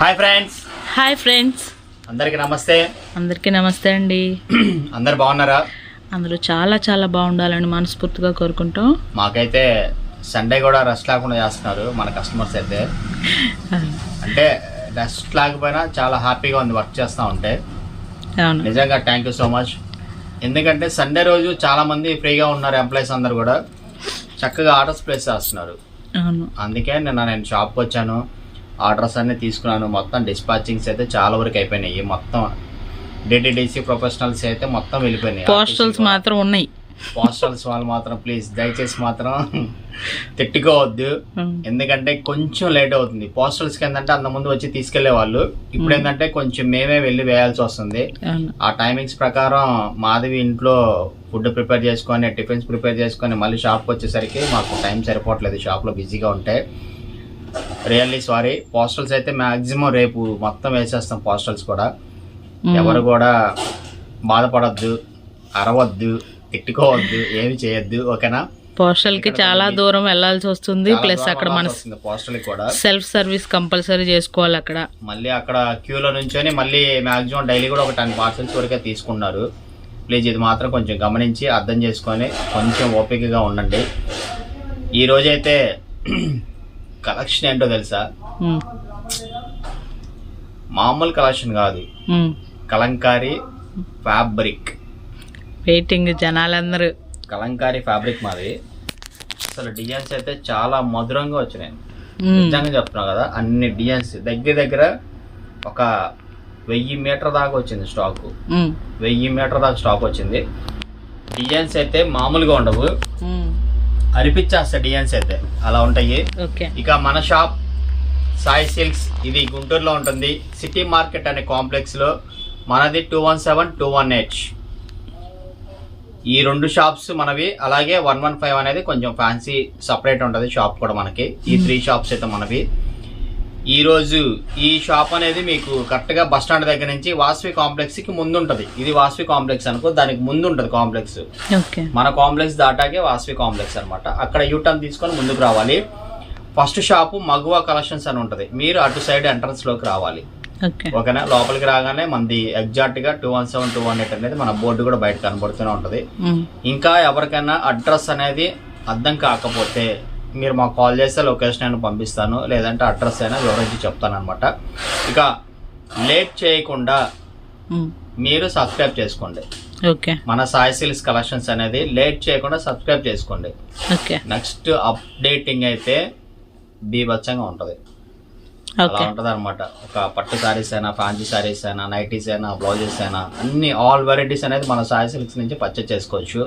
Hi friends hi friends అందరికీ నమస్తే. అందరికీ నమస్తే అండి. అందరు బాగున్నారా? అందరూ చాలా చాలా బాగుండాలని మనస్ఫూర్తిగా కోరుకుంటాం. మాకైతే సండే కూడా రెస్ట్ లేకుండా చేస్తున్నారు మన కస్టమర్స్ అయితే. అంటే రెస్ట్ లేకపోయినా చాలా హ్యాపీగా ఉంది వర్క్ చేస్తూ ఉంటే. అవును. నిజంగా థ్యాంక్ యూ సో మచ్ ఎందుకంటే సండే రోజు చాలా మంది ఫ్రీగా ఉన్నారు ఎంప్లాయీస్ అందరు కూడా. చక్కగా ఆర్డర్స్ ప్లేస్ చేస్తున్నారు. అవును. అందుకే నిన్న నేను షాప్కి వచ్చాను. ఆర్డర్స్ అన్ని తీసుకున్నాను. మొత్తం డిస్పాచింగ్స్ అయితే చాలా వరకు అయిపోయినాయి. మొత్తం డిటిడిసి ప్రొఫెషనల్స్ అయితే మొత్తం వెళ్ళిపోయినాయి. పోస్టల్స్ మాత్రం ఉన్నాయి. పోస్టల్స్ వాళ్ళు మాత్రం ప్లీజ్ దయచేసి మాత్రం తిట్టుకోవద్దు. ఉమ్, ఎందుకంటే కొంచెం లేట్ అవుతుంది. పోస్టల్స్కి ఏంటంటే అంత ముందు వచ్చి తీసుకెళ్ళే వాళ్ళు. ఇప్పుడు ఏంటంటే కొంచెం మేమే వెళ్ళి వేయాల్సి వస్తుంది. ఆ టైమింగ్స్ ప్రకారం మాధవి ఇంట్లో ఫుడ్ ప్రిపేర్ చేసుకొని టిఫిన్స్ ప్రిపేర్ చేసుకొని మళ్ళీ షాప్కి వచ్చేసరికి మాకు టైం సరిపోవట్లేదు. షాప్లో బిజీగా ఉంటే. రియల్లీ సారీ పోస్టల్స్ అయితే మ్యాక్సిమం రేపు మొత్తం వేసేస్తాం పోస్టల్స్ కూడా. ఎవరు కూడా బాధపడద్దు అరవద్దు తిట్టుకోవద్దు ఏమి చేయొద్దు ఓకేనా? పోస్టల్కి చాలా దూరం వెళ్ళాల్సి వస్తుంది ప్లస్ అక్కడ మన పోస్టల్ కూడా. సెల్ఫ్ సర్వీస్ కంపల్సరీ చేసుకోవాలి అక్కడ. మళ్ళీ అక్కడ క్యూలో నుంచొని మళ్ళీ మాక్సిమం డైలీ కూడా ఒక టెన్ పార్సల్స్ వరకే తీసుకున్నారు ప్లీజ్ ఇది మాత్రం కొంచెం గమనించి అర్థం చేసుకొని కొంచెం ఓపికగా ఉండండి. ఈ రోజైతే కలెక్షన్ ఏంటో తెలుసా? మామూలు కలెక్షన్ కాదు. కలంకారీ ఫ్యాబ్రిక్ వెయిటింగ్ జనాలందరూ. కలంకారీ ఫ్యాబ్రిక్ మాది. అసలు డిజైన్స్ అయితే చాలా మధురంగా వచ్చినాయి. నిజంగా చెప్తున్నా కదా అన్ని డిజైన్స్ దగ్గర దగ్గర ఒక వెయ్యి మీటర్ దాకా వచ్చింది స్టాక్ వెయ్యి మీటర్ దాకా స్టాక్ వచ్చింది. డిజైన్స్ అయితే మామూలుగా ఉండవు. ఉమ్. అనిపించేస్తాయి డిజైన్స్ అయితే. అలా ఉంటాయి. ఇక మన షాప్ సాయి సిల్క్స్. ఇది గుంటూరులో ఉంటుంది. సిటీ మార్కెట్ అనే కాంప్లెక్స్లో మనది two one seven two one eight ఈ రెండు షాప్స్ మనవి. అలాగే వన్ వన్ ఫైవ్ అనేది కొంచెం ఫ్యాన్సీ సపరేట్ ఉంటుంది షాప్ కూడా మనకి. ఈ త్రీ షాప్స్ అయితే మనవి. ఈ రోజు ఈ షాప్ అనేది మీకు కరెక్ట్గా బస్ స్టాండ్ దగ్గర నుంచి వాసవి కాంప్లెక్స్కి ముందు ఉంటుంది ఇది వాసవి కాంప్లెక్స్ అనుకో దానికి ముందు ఉంటుంది కాంప్లెక్స్ మన కాంప్లెక్స్ దాటాకే వాసవి కాంప్లెక్స్ అన్నమాట. అక్కడ యూటర్న్ తీసుకొని ముందుకు రావాలి. ఫస్ట్ షాపు మగువా కలెక్షన్స్ అని ఉంటుంది. మీరు అటు సైడ్ ఎంట్రన్స్లోకి రావాలి. ఓకే. ఓకేనా? లోపలికి రాగానే మనది ఎగ్జాక్ట్గా two one seven two one eight అనేది మన బోర్డు కూడా బయట కనబడుతూనే ఉంటుంది. ఇంకా ఎవరికైనా అడ్రస్ అనేది అర్థం కాకపోతే మీరు మాకు కాల్ చేస్తే లొకేషన్ అయినా పంపిస్తాను లేదంటే అడ్రస్ అయినా వివరించి చెప్తాను అనమాట ఇక లేట్ చేయకుండా. మీరు సబ్స్క్రైబ్ చేసుకోండి. ఓకే. మన సాయి సిల్క్స్ కలెక్షన్స్ అనేది లేట్ చేయకుండా సబ్స్క్రైబ్ చేసుకోండి. ఓకే. నెక్స్ట్ అప్డేటింగ్ అయితే బీభత్సంగా ఉంటుంది. అలా ఉంటది అనమాట ఒక పట్టు సారీస్ అయినా ఫ్యాన్సీ సారీస్ అయినా నైటీస్ అయినా బ్లౌజెస్ అయినా అన్ని ఆల్ వెరైటీస్ అనేది మన సాయి సిల్క్స్ నుంచి పర్చేస్ చేసుకోవచ్చు.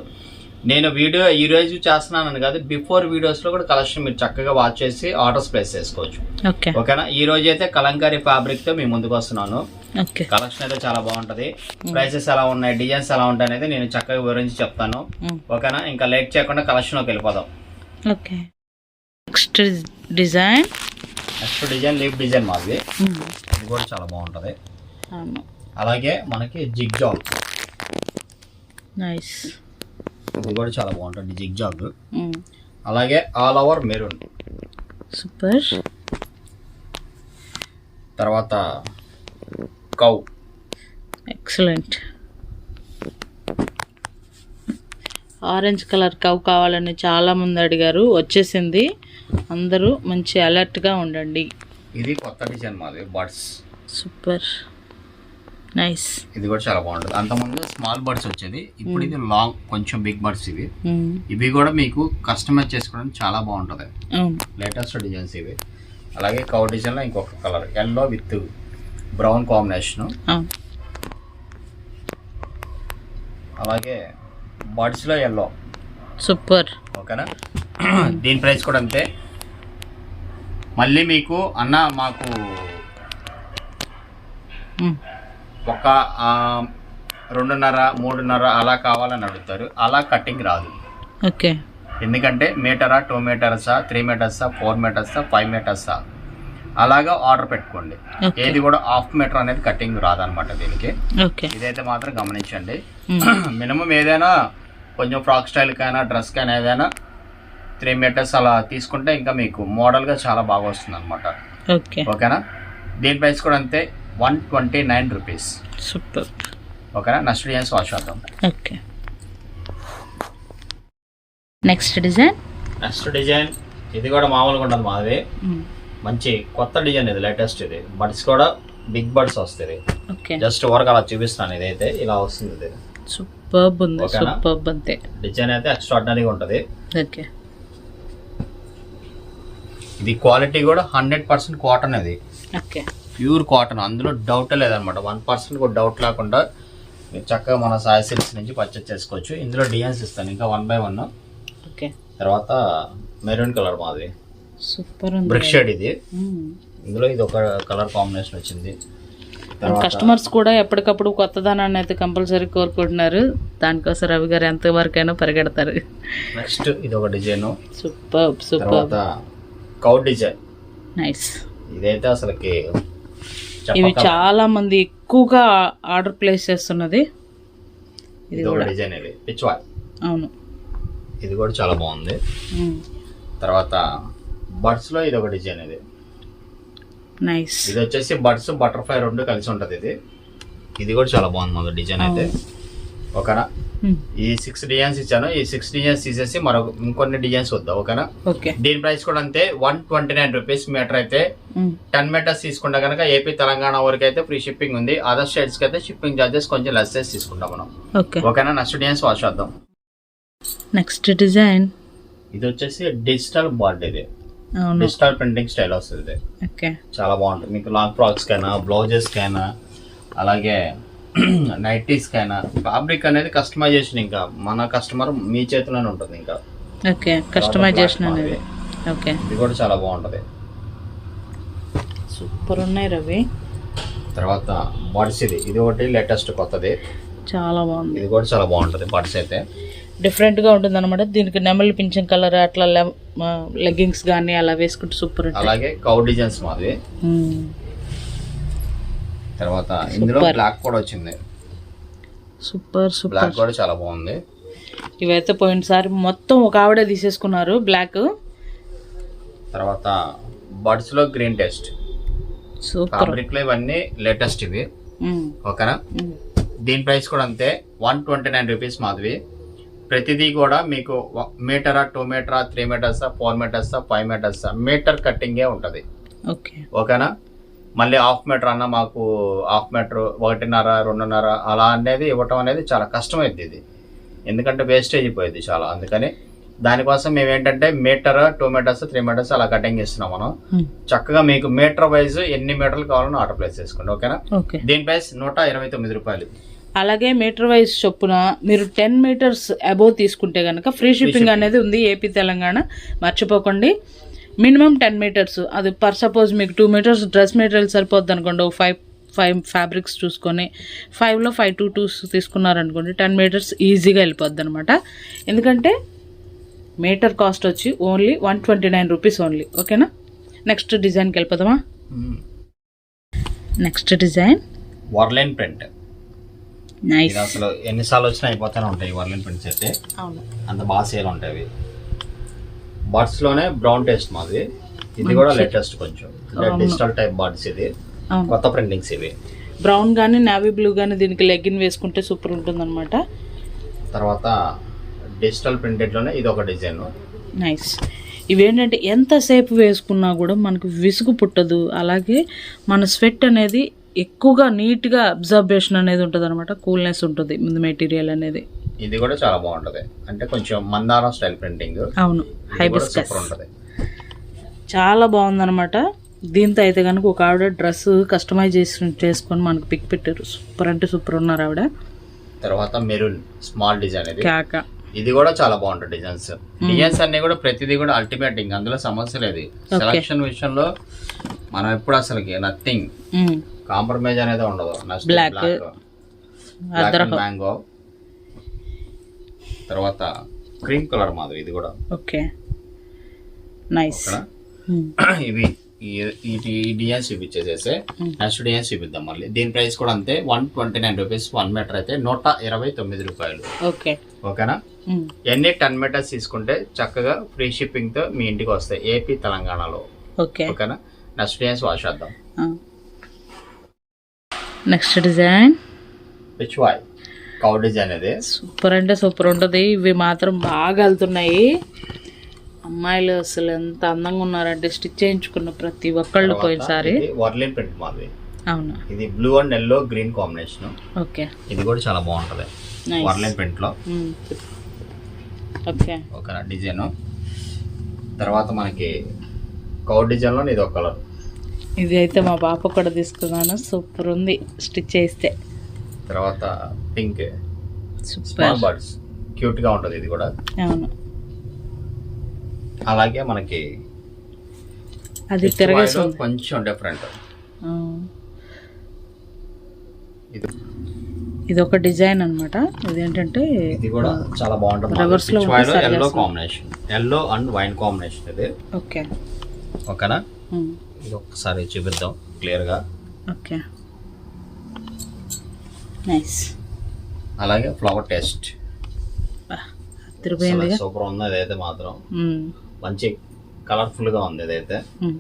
నేను వీడియో ఈ రోజు చేస్తున్నానని కాదు బిఫోర్ వీడియోస్లో కూడా కలెక్షన్ మీరు చక్కగా వాచ్ చేసి ఆర్డర్స్ ప్లేస్ చేసుకోవచ్చు. ఓకే ఓకేనా? ఈ రోజు అయితే కలంకారీ ఫ్యాబ్రిక్తో మీ ముందుకు వస్తున్నాను. ఓకే కలెక్షన్ అయితే చాలా బాగుంటది. ప్రైసెస్ ఎలా ఉన్నాయి డిజైన్స్ ఎలా ఉంటాయి అనేది నేను చక్కగా వివరించి చెప్తాను. ఉమ్. ఓకేనా? ఇంకా లేట్ చేయకుండా కలెక్షన్లోకి వెళ్ళిపోదాం. Okay next design next design leaf design మాది. ఉమ్, ఇది కూడా చాలా బాగుంటది. అలాగే మనకి జిగ్ జాగ్ నైస్ ఇది కూడా చాలా బాగుంటుంది జిగ్ జాగ్ అలాగే ఆల్ ఓవర్ మెరూన్. సూపర్. తర్వాత cow. Excellent. Orange colour cow కావాలని చాలా మంది అడిగారు వచ్చేసింది. అందరూ మంచి అలర్ట్గా ఉండండి. ఇది కొత్త డిజైన్ మాది బర్డ్స్. సూపర్. నైస్ ఇది కూడా చాలా బాగుంటుంది. అంతకుముందు స్మాల్ బర్డ్స్ వచ్చేది. ఇప్పుడు ఇది లాంగ్ కొంచెం బిగ్ బర్డ్స్ ఇవి. ఉమ్, ఇవి కూడా మీకు కస్టమైజ్ చేసుకోవడానికి చాలా బాగుంటుంది. లేటెస్ట్ డిజైన్స్ ఇవి. అలాగే కౌ డిజైన్లో ఇంకొక colour yellow with brown combination అలాగే బర్డ్స్లో ఎల్లో సూపర్ ఓకేనా? దీని ప్రైస్ కూడా అంతే. మళ్ళీ మీకు అన్న మాకు ఒక రెండున్నర మూడున్నర అలా కావాలని అడుగుతారు. అలా కటింగ్ రాదు. ఓకే. ఎందుకంటే మీటరా టూ మీటర్సా త్రీ మీటర్సా ఫోర్ మీటర్సా ఫైవ్ మీటర్సా? అలాగా ఆర్డర్ పెట్టుకోండి. ఏది కూడా హాఫ్ మీటర్ అనేది కటింగ్ రాదనమాట దీనికి. ఓకే. ఇదైతే మాత్రం గమనించండి. మినిమం ఏదైనా కొంచెం ఫ్రాక్ స్టైల్కైనా డ్రెస్కైనా ఏదైనా త్రీ మీటర్స్ అలా తీసుకుంటే ఇంకా మీకు మోడల్గా చాలా బాగా వస్తుంది అనమాట ఓకే. ఓకేనా? దీని ప్రైస్ కూడా అంతే. One twenty nine rupees. Super. ఓకేనా? నెక్స్ట్ డిజైన్స్ వాష్ చేద్దాం. Okay. Next design? Next design ఇది కూడా మామూలుగా ఉండదు మాది మంచి కొత్త డిజైన్ ఇది లేటెస్ట్ ఇది. బడ్స్ కూడా బిగ్ బడ్స్ వస్తుంది ఓకే. జస్ట్ వర్క్ అలా చూపిస్తాను ఇదైతే ఇలా వస్తుంది ఇది. సూపర్ ఉంది ఓకేనా? సూపర్ అంతే. డిజైన్ అయితే ఎక్స్ట్రాడినరీగా ఉంటుంది. ఓకే. ఇది క్వాలిటీ కూడా హండ్రెడ్ పర్సెంట్ కాటన్ ఇది. ఓకే. ప్యూర్ కాటన్ అందులో డౌట్ లేదనమాట. వన్ పర్సెంట్ కూడా డౌట్ లేకుండా మీరు చక్కగా మన సాయి సిల్క్స్ నుంచి పర్చేస్ చేసుకోవచ్చు. ఇందులో డిజైన్స్ ఇస్తాను ఇంకా వన్ బై వన్ ఓకే. తర్వాత మెరూన్ కలర్ మాది. సూపర్ ఉంది. బ్రిక్ షేడ్ ఇది. ఇందులో ఇది ఒక కలర్ కాంబినేషన్ వచ్చింది. కస్టమర్స్ కూడా ఎప్పటికప్పుడు కొత్తదనాన్ని అయితే కంపల్సరీ కోరుకుంటున్నారు. దానికోసం రవి గారు ఎంత వరకైనా పరిగెడతారు. నెక్స్ట్ ఇది ఒక design super super. Cow design nice ఇదైతే అసలుకి ఇవి చాలా మంది ఎక్కువగా ఆర్డర్ ప్లేస్ చేస్తున్నది. ఇది కూడా. డిజైన్ ఇది. పిచ్వా అవును. ఇది కూడా చాలా బాగుంది. తర్వాత బడ్స్లో ఇది ఒక డిజైన్ ఇది. నైస్ ఇది వచ్చేసి బడ్స్ బటర్ఫ్లై రెండు కలిసి ఉంటది ఇది. ఇది కూడా చాలా బాగుంది మన డిజైన్ అయితే. ఓకేనా? మ్మ్. ఈ సిక్స్ డిజైన్స్ ఇచ్చాను. ఈ సిక్స్ డిజైన్స్ తీసేసి మరొక ఇంకొన్ని డిజైన్స్ వద్దాం ఓకేనా? ఓకే. దీని ప్రైస్ కూడా అంతే one twenty nine rupees meter అయితే. టెన్ మీటర్స్ తీసుకుంటే కనుక ఏపీ తెలంగాణ వరకు అయితే ఫ్రీ షిప్పింగ్ ఉంది. అదర్ స్టేట్స్కి అయితే షిప్పింగ్ చార్జెస్ కొంచెం లెస్ చేసి తీసుకుంటాం మనం. ఓకే. ఓకేనా? నెక్స్ట్ డిజైన్స్ వాచ్ చేద్దాం. నెక్స్ట్ డిజైన్ ఇది వచ్చేసి డిజిటల్ బార్డ్ ఇది. డిజిటల్ ప్రింటింగ్ స్టైల్ వస్తుంది చాలా బాగుంటుంది. మీకు లాంగ్ ఫ్రాక్స్ కైనా బ్లౌజెస్ కైనా అలాగే నైటీస్ కైనా ఫ్యాబ్రిక్ అనేది కస్టమైజేషన్ ఇంకా మన కస్టమర్ మీ చేతిలోనే ఉంటుంది ఇంకా. ఓకే కస్టమైజేషన్ అనేది. ఓకే. ఇది కూడా చాలా బాగుంటుంది. సూపర్ ఉన్నాయి రవి. తర్వాత బడ్స్ ఇది. ఇది ఒకటి లేటెస్ట్ కొత్తది. చాలా బాగుంది. ఇది కూడా చాలా బాగుంటుంది బడ్స్ అయితే. డిఫరెంట్గా ఉంటుంది అనమాట దీనికి నెమలి పింఛం కలర్ అట్లా లెగ్గింగ్స్ కానీ అలా వేసుకుంటే సూపర్ అలాగే కౌ డిజైన్స్ మాది. తర్వాత ఇందులో. బ్లాక్ కూడా వచ్చింది. Super super. బ్లాక్ కూడా చాలా బాగుంది. ఇవైతే పోయినసారి మొత్తం ఒక ఆవిడే తీసేసుకున్నారు బ్లాక్ తర్వాత బడ్స్లో గ్రీన్ టెస్ట్ సూపర్. ఫ్యాబ్రిక్లో ఇవన్నీ లేటెస్ట్ ఇవి. ఓకేనా. దీని ప్రైస్ కూడా అంతే one twenty nine rupees Madhavi ప్రతిదీ కూడా మీకు మీటరా టూ మీటరా త్రీ మీటర్సా ఫోర్ మీటర్సా ఫైవ్ మీటర్సా మీటర్ కట్టింగే ఉంటుంది. ఓకే. ఓకేనా? మళ్ళీ హాఫ్ మీటర్ అన్న మాకు హాఫ్ మీటర్ ఒకటిన్నర రెండున్నర అలా అనేది ఇవ్వటం అనేది చాలా కష్టమైంది ఇది. ఎందుకంటే వేస్టేజ్ అయిపోయింది చాలా. అందుకని దానికోసం మేము ఏంటంటే meter two meters three meters అలా కటింగ్ ఇస్తున్నాం మనం. మ్మ్. చక్కగా మీకు మీటర్ వైజ్ ఎన్ని మీటర్లు కావాలని ఆర్డర్ ప్లేస్ చేసుకోండి ఓకేనా? ఓకే. దీని ప్రైస్ నూట ఇరవై తొమ్మిది రూపాయలు. అలాగే మీటర్ వైజ్ చొప్పున మీరు టెన్ మీటర్స్ అబోవ్ తీసుకుంటే కనుక ఫ్రీ షిప్పింగ్ అనేది ఉంది ఏపీ తెలంగాణ. మర్చిపోకండి. Minimum ten meters. అది పర్ సపోజ్ మీకు టూ మీటర్స్ డ్రెస్ మెటీరియల్ సరిపోద్ది అనుకోండి. ఒక ఫైవ్ ఫైవ్ ఫ్యాబ్రిక్స్ చూసుకొని ఫైవ్లో ఫైవ్ టూ టూస్ తీసుకున్నారనుకోండి టెన్ మీటర్స్ ఈజీగా వెళ్ళిపోద్ది అనమాట ఎందుకంటే మీటర్ కాస్ట్ వచ్చి only one twenty nine rupees only. ఓకేనా? నెక్స్ట్ డిజైన్కి వెళ్ళిపోదామా? Next design. వర్లైన్ ప్రింట్. అసలు ఎన్నిసార్లు వచ్చినా అయిపోతూనే ఉంటాయి వర్లైన్ ప్రింట్స్ అయితే. అవును. అంత బాగా సేల్ ఉంటాయి ఇవి బర్డ్స్లోనే బ్రౌన్ టేస్ట్ మాది. ఇది కూడా లేటెస్ట్ కొంచెం. డిజిటల్ టైప్ బర్డ్స్ ఇది. కొత్త ప్రింటింగ్స్ ఇవి. బ్రౌన్ కానీ నావీ బ్లూ కానీ దీనికి లెగ్గిన్ వేసుకుంటే సూపర్ ఉంటుందన్నమాట. తర్వాత డిజిటల్ ప్రింటెడ్లోనే ఇది ఒక డిజైన్. నైస్. ఇవేంటంటే ఎంతసేపు వేసుకున్నా కూడా మనకు విసుగు పుట్టదు. అలాగే మన స్వెట్ అనేది ఎక్కువగా నీట్గా అబ్జర్బేషన్ అనేది ఉంటుంది అనమాట కూల్నెస్ ఉంటుంది. ముందు మెటీరియల్ అనేది. ఇది కూడా చాలా బాగుంటది. అంటే కొంచెం మందారం స్టైల్ ప్రింటింగ్. అవును. హైబిస్కస్. ఉంటది చాలా బాగుందన్నమాట. దీంతో అయితే కనుక ఒక ఆవిడ డ్రెస్ కస్టమైజ్ చేసి చేసుకొని మనకు పిక్ పెట్టారు. సూపర్ అంటే సూపర్ ఉన్నారు ఆవిడ. తర్వాత మెరూన్ స్మాల్ డిజైన్ ఇది. కాక ఇది కూడా చాలా బాగుంటుంది డిజైన్స్. డిజైన్స్ అన్ని కూడా ప్రతిదీ కూడా అల్టిమేట్ ఇంకా అందులో సమస్య లేదు. సెలక్షన్ విషయంలో మనం ఎప్పుడు అసలుకి నథింగ్. కాంప్రమైజ్ అనేది ఉండదు. బ్లాక్ మ్యాంగో తర్వాత క్రీమ్ కలర్ మాదిరి ఇది కూడా. ఓకే. నైస్? ఇవి ఈ- డిజైన్స్ చూపించేసేసి. నెక్స్ట్ డిజైన్స్ చూపిద్దాం మళ్ళీ. దీని ప్రైస్ కూడా అంతే one twenty nine rupees one meter అయితే నూట ఇరవై తొమ్మిది రూపాయలు. ఓకే. ఓకేనా? ఎన్ని టెన్ మీటర్స్ తీసుకుంటే చక్కగా ఫ్రీ షిప్పింగ్తో మీ ఇంటికి వస్తాయి ఏపీ తెలంగాణలో. ఓకే. ఓకేనా? నెక్స్ట్ డిజైన్స్ వాష్ చేద్దాం. Next design. విచ్ వై కౌ డిజైన్ ఇది సూపర్ అంటే సూపర్ ఉంటుంది. ఇవి మాత్రం బాగా వెళ్తున్నాయి. అమ్మాయిలు అసలు ఎంత అందంగా ఉన్నారంటే స్టిచ్ చేయించుకున్న ప్రతి ఒక్కళ్ళు పోయినసారి. వర్లిన్ ప్రింట్ మాది. అవునా? ఇది blue and yellow green combination. Okay. ఇది కూడా చాలా బాగుంటది. వర్లిన్ ప్రింట్లో ఓకే. ఒక డిజైన్. తర్వాత మనకి కౌ డిజైన్లో ఇది ఒక కలర్. ఇది అయితే మా పాప కూడా తీసుకున్నాను. సూపర్ ఉంది. స్టిచ్ చేస్తే. తర్వాత పింక్. Small birds. క్యూట్గా ఉంటది ఇది కూడా. అవును. అలాగే మనకి అది తిరగేసి కొంచెం డిఫరెంట్. ఇది ఇది. ఒక డిజైన్ అన్నమాట. ఇదేంటంటే ఇది కూడా చాలా బాగుంటుంది. Reverse లో yellow. Combination yellow and wine combination ఇది. ఓకే. ఓకేనా. ఇది ఒక్కసారి చూపిద్దాం. క్లియర్గా. ఓకే. నైస్ అలాగే ఫ్లవర్ టేస్ట్ సూపర్ ఉంది ఇదైతే మాత్రం. మంచి కలర్ఫుల్గా ఉంది ఉమ్.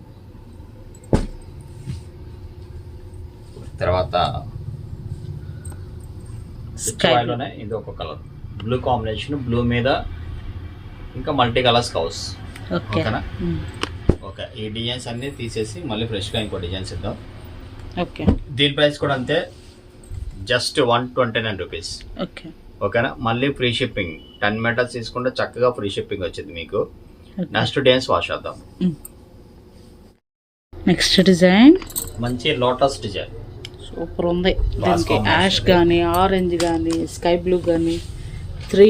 తర్వాత స్కై HY లోనే ఇది ఒక కలర్ బ్లూ కాంబినేషన్ బ్లూ మీద ఇంకా మల్టీ కలర్స్ కౌస్ ఓకే ఓకేనా. ఓకే ఈ డిజైన్స్ అన్ని తీసేసి మళ్ళీ ఫ్రెష్గా ఇంకో డిజైన్స్ ఇద్దాం. ఓకే దీని ప్రైస్ కూడా అంతే. Just one twenty nine rupees. Okay. ఓకేనా? మళ్ళీ ఫ్రీ షిప్పింగ్. టెన్ మీటర్స్ తీసుకుంటే చక్కగా ఫ్రీ షిప్పింగ్ వచ్చింది మీకు. నెక్స్ట్ డిజైన్స్ వాష్ చేద్దాం. Next design. మంచి లోటస్ డిజైన్. సూపర్ ఉంది. దీనికి యాష్. కానీ ఆరెంజ్ కానీ స్కై బ్లూ కానీ త్రీ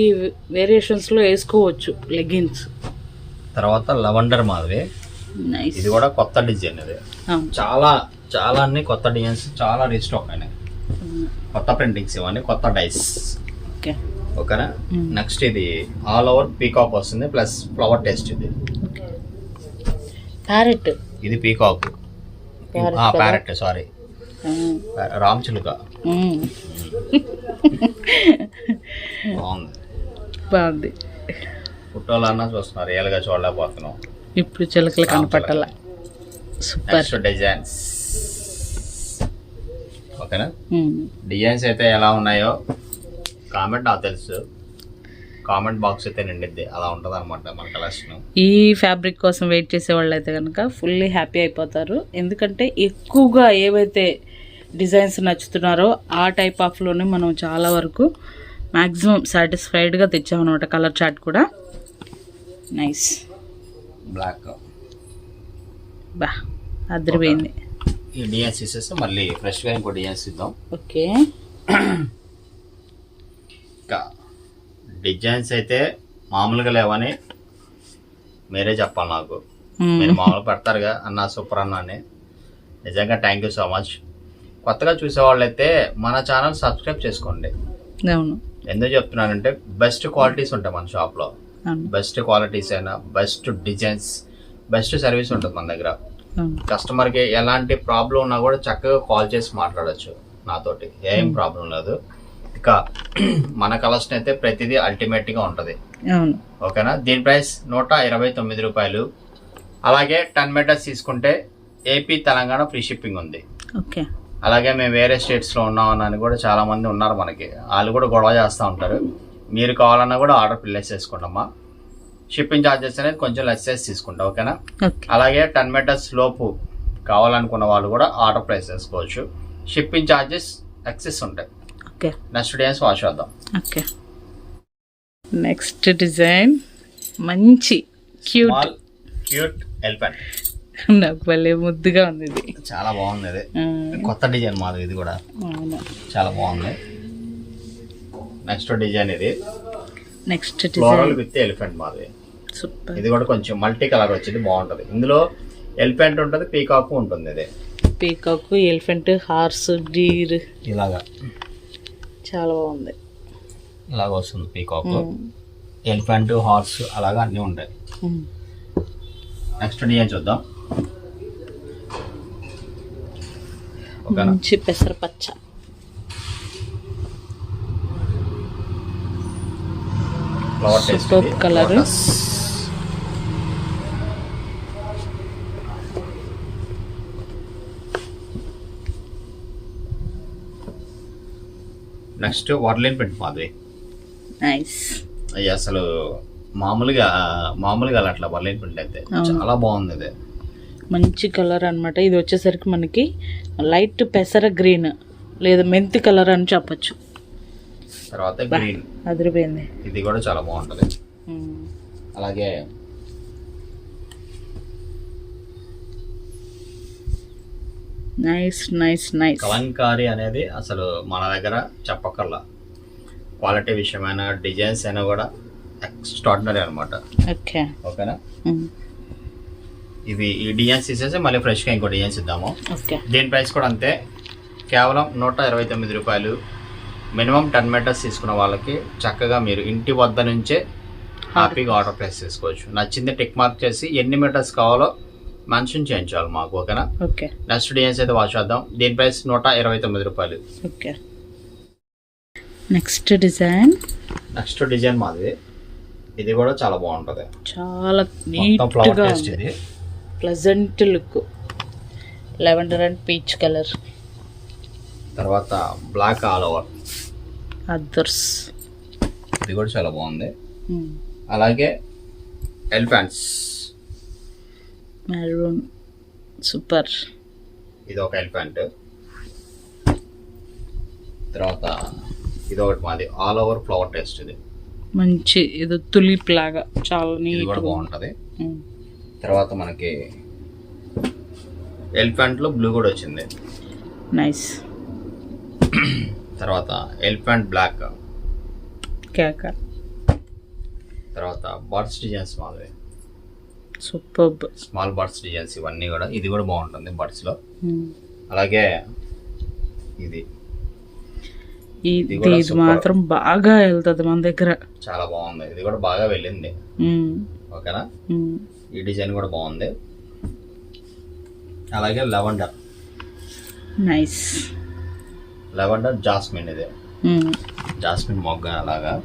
వేరియేషన్స్లో వేసుకోవచ్చు లెగిన్స్ తర్వాత లవండర్ మాదిరి. నైస్. ఇది కూడా కొత్త డిజైన్ ఇది. చాలా చాలా అన్ని కొత్త డిజైన్స్ చాలా రీస్టాక్ అయినాయి. కొత్త ప్రింటింగ్స్ ఇవన్నీ కొత్త డైస్ ఓకే. ఓకేనా. నెక్స్ట్ ఇది ఆల్ ఓవర్ పీకాక్ వస్తుంది ప్లస్ ఫ్లవర్ టేస్ట్ ఇది. ప్యారెట్ ఇది పీకాక్? ప్యారెట్ సారీ రామ్ చిలుక. బాగుంది. బాగుంది. చూస్తున్నారు రియల్గా చూడలేకపోతున్నాం. ఇప్పుడు చిలకలు కనపట్టాల. సూపర్. డిజైన్స్ ఓకేనా? డిజైన్స్ అయితే ఎలా ఉన్నాయో కామెంట్ నాకు తెలుసు. కామెంట్ బాక్స్ అయితే నిండిద్ది. అలా ఉంటుంది అనమాట మన కలెక్షన్. ఈ ఫ్యాబ్రిక్ కోసం వెయిట్ చేసే వాళ్ళు అయితే కనుక ఫుల్లీ హ్యాపీ అయిపోతారు. ఎందుకంటే ఎక్కువగా ఏవైతే డిజైన్స్ నచ్చుతున్నారో ఆ టైప్ ఆఫ్లోనే మనం చాలా వరకు మ్యాక్సిమం సాటిస్ఫైడ్గా తెచ్చామన్నమాట కలర్ చార్ట్ కూడా. నైస్. బ్లాక్. బా అదిరిపోయింది. ఈ డిజైన్స్ ఇచ్చేస్తే మళ్ళీ ఫ్రెష్గా ఇంకో డిజైన్స్ ఇద్దాం. ఓకే. ఇంకా డిజైన్స్ అయితే మామూలుగా లేవని మీరే చెప్పాలి నాకు. మీరు మామూలు పెడతారుగా అన్న సూపర్ అన్న అని. నిజంగా థ్యాంక్ యూ సో మచ్ కొత్తగా చూసేవాళ్ళు అయితే మన ఛానల్ సబ్స్క్రైబ్ చేసుకోండి. అవును. ఎందుకు చెప్తున్నానంటే బెస్ట్ క్వాలిటీస్ ఉంటాయి మన షాప్లో బెస్ట్ క్వాలిటీస్ అయినా బెస్ట్ డిజైన్స్ బెస్ట్ సర్వీస్ ఉంటుంది మన దగ్గర. కస్టమర్కి ఎలాంటి ప్రాబ్లం ఉన్నా కూడా చక్కగా కాల్ చేసి మాట్లాడొచ్చు నాతోటి. ఏం ప్రాబ్లం లేదు. ఇక మన కలెక్షన్ అయితే ప్రతిదీ అల్టిమేట్గా ఉంటుంది. అవును. ఓకేనా? దీని ప్రైస్ నూట ఇరవై తొమ్మిది రూపాయలు. అలాగే టెన్ మీటర్స్ తీసుకుంటే ఏపీ తెలంగాణ ఫ్రీ షిప్పింగ్ ఉంది. ఓకే. అలాగే మేము వేరే స్టేట్స్లో ఉన్నామని కూడా చాలా మంది ఉన్నారు మనకి. వాళ్ళు కూడా గొడవ చేస్తూ ఉంటారు. మీరు కావాలన్నా కూడా ఆర్డర్ ప్లేస్ చేసుకోండమ్మా షిప్పింగ్ ఛార్జెస్ అనేది కొంచెం లెస్ చేసి తీసుకుంటాం ఓకేనా? ఓకే. అలాగే టెన్ మీటర్స్ లోపు కావాలనుకున్న వాళ్ళు కూడా ఆర్డర్ ప్లేస్ చేసుకోవచ్చు. షిప్పింగ్ ఛార్జెస్ ఎక్సెస్ ఉంటాయి. ఓకే. నెక్స్ట్ డేస్ వాష్ చేద్దాం. ఓకే. నెక్స్ట్ డిజైన్ మంచి క్యూట్ క్యూట్ ఎలిఫెంట్ నాకు భలే ముద్దుగా ఉంది ఇది. చాలా బాగుంది ఇది. కొత్త డిజైన్ మాది ఇది కూడా. చాలా బాగుంది. నెక్స్ట్ డిజైన్ ఇది. నెక్స్ట్ డిజైన్ విత్ ఎలిఫెంట్ మాది. సూపర్ ఇది కూడా కొంచెం మల్టీ కలర్ వచ్చింది బాగుంటది. ఇందులో ఎలిఫెంట్ ఉంటుంది పీకాక్ ఉంటుంది ఇది. Peacock elephant horse deer. ఇలాగా. చాలా బాగుంది. ఇలాగ వస్తుంది పీకాక్. ఎలిఫెంట్ హార్స్ అలాగా అన్నీ ఉంటాయి. నెక్స్ట్ డిజైన్ చూద్దాం. మంచి పెసరపచ్చ ఫ్లవర్ టేస్ట్ నెక్స్ట్ వర్లిన్ ప్రింట్ మాది నైస్. అయ్యి అసలు మామూలుగా మామూలుగా అలా అట్లా వర్లిన్ ప్రింట్ అయితే. చాలా బాగుంది ఇది. మంచి కలర్ అన్నమాట. ఇది వచ్చేసరికి మనకి లైట్ పెసర గ్రీన్ లేదా మెంతి కలర్ అని చెప్పొచ్చు. తర్వాత గ్రీన్. అదిరిపోయింది. ఇది కూడా చాలా బాగుంటుంది. అలాగే నైస్ నైస్ నైస్ కలంకారీ అనేది అసలు మన దగ్గర చెప్పక్కర్లా. క్వాలిటీ విషయమైన డిజైన్స్ అయినా కూడా ఎక్స్ట్రాడినరీ అనమాట ఓకే ఓకేనా. ఇవి ఈ డిజైన్స్ తీసేసి మళ్ళీ ఫ్రెష్గా ఇంకో డిజైన్స్ ఇద్దాము. ఓకే దీని ప్రైస్ కూడా అంతే. కేవలం నూట ఇరవై తొమ్మిది రూపాయలు. మినిమం టెన్ మీటర్స్ తీసుకున్న వాళ్ళకి చక్కగా మీరు ఇంటి వద్ద నుంచే హ్యాపీగా ఆర్డర్ ప్లేస్ చేసుకోవచ్చు. నచ్చింది టిక్ మార్క్ చేసి ఎన్ని మీటర్స్ కావాలో మెన్షన్ చేయించాలి మాకు ఓకేనా? ఓకే. నెక్స్ట్ డిజైన్స్ అయితే వాచ్ చేద్దాం. దీని ప్రైస్ నూట ఇరవై తొమ్మిది రూపాయలు. Okay. Next design next design మాది. ఇది కూడా చాలా బాగుంటుంది. చాలా నీట్గా ఇది. Pleasant look lavender and peach colour తర్వాత బ్లాక్ ఆల్ ఓవర్ అదర్స్ ఇది కూడా చాలా బాగుంది. అలాగే ఎలిఫెంట్స్ మెరూన్ సూపర్ ఇది ఒక ఎలిఫెంట్ తర్వాత ఇది ఒకటి మాది ఆల్ ఓవర్ ఫ్లవర్ టేస్ట్ ఇది. మంచి ఇది తులిప్ లాగా చాలా ఇది కూడా నీట్ బాగుంటుంది. తర్వాత మనకి ఎలిఫెంట్లో బ్లూ కూడా వచ్చింది. నైస్ తర్వాత ఎలిఫెంట్ బ్లాక్ కేక తర్వాత బర్డ్స్ డిజైన్స్ మాది సూపర్బ్ స్మాల్ బర్డ్స్ డిజైన్స్ ఇవన్నీ కూడా. ఇది కూడా బాగుంటుంది బర్డ్స్లో. అలాగే ఇది. ఇది. మాత్రం బాగా వెళ్తుంది మన దగ్గర. చాలా బాగుంది. ఇది కూడా బాగా వెళ్ళింది. మ్మ్. ఓకేనా? మ్మ్. ఈ డిజైన్ కూడా బాగుంది. అలాగే లెవెండర్ నైస్ లెవెండర్ జాస్మిన్ ఇది. జాస్మిన్ మొగ్గ అలాగా.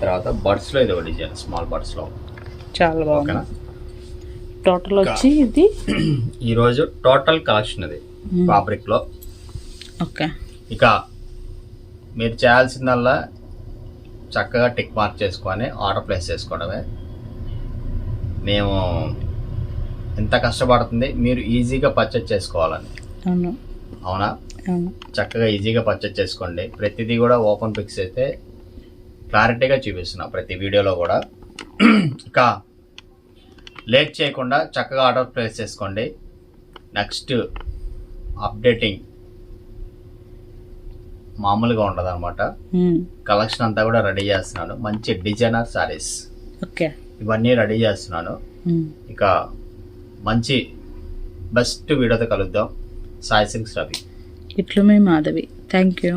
తర్వాత బర్డ్స్లో ఇది ఒక డిజైన్ స్మాల్ బర్డ్స్లో. చాలా బాగుంది. టోటల్ వచ్చి ఇది? ఈ రోజు టోటల్ కలెక్షన్ ఇది మ్మ్. ఫ్యాబ్రిక్లో. ఓకే. ఇక మీరు చేయాల్సిందల్లా చక్కగా టిక్ మార్క్ చేసుకొని ఆర్డర్ ప్లేస్ చేసుకోవడమే. మేము ఎంత కష్టపడుతుంది మీరు ఈజీగా పర్చేజ్ చేసుకోవాలని. అవును. చక్కగా ఈజీగా పర్చేజ్ చేసుకోండి. ప్రతిదీ కూడా ఓపెన్ పిక్స్ అయితే క్లారిటీగా చూపిస్తున్నా ప్రతి వీడియోలో కూడా. ఇంకా లేట్ చేయకుండా చక్కగా ఆర్డర్ ప్లేస్ చేసుకోండి. నెక్స్ట్ అప్డేటింగ్ మామూలుగా ఉండదు అనమాట. కలెక్షన్ అంతా కూడా రెడీ చేస్తున్నాను. మంచి డిజైనర్ సారీస్ ఓకే. ఇవన్నీ రెడీ చేస్తున్నాను. ఇక మంచి బెస్ట్ వీడియోతో కలుద్దాం. సాయి సింగ్స్ రవి. ఇట్లు మీ మాధవి. Thank you.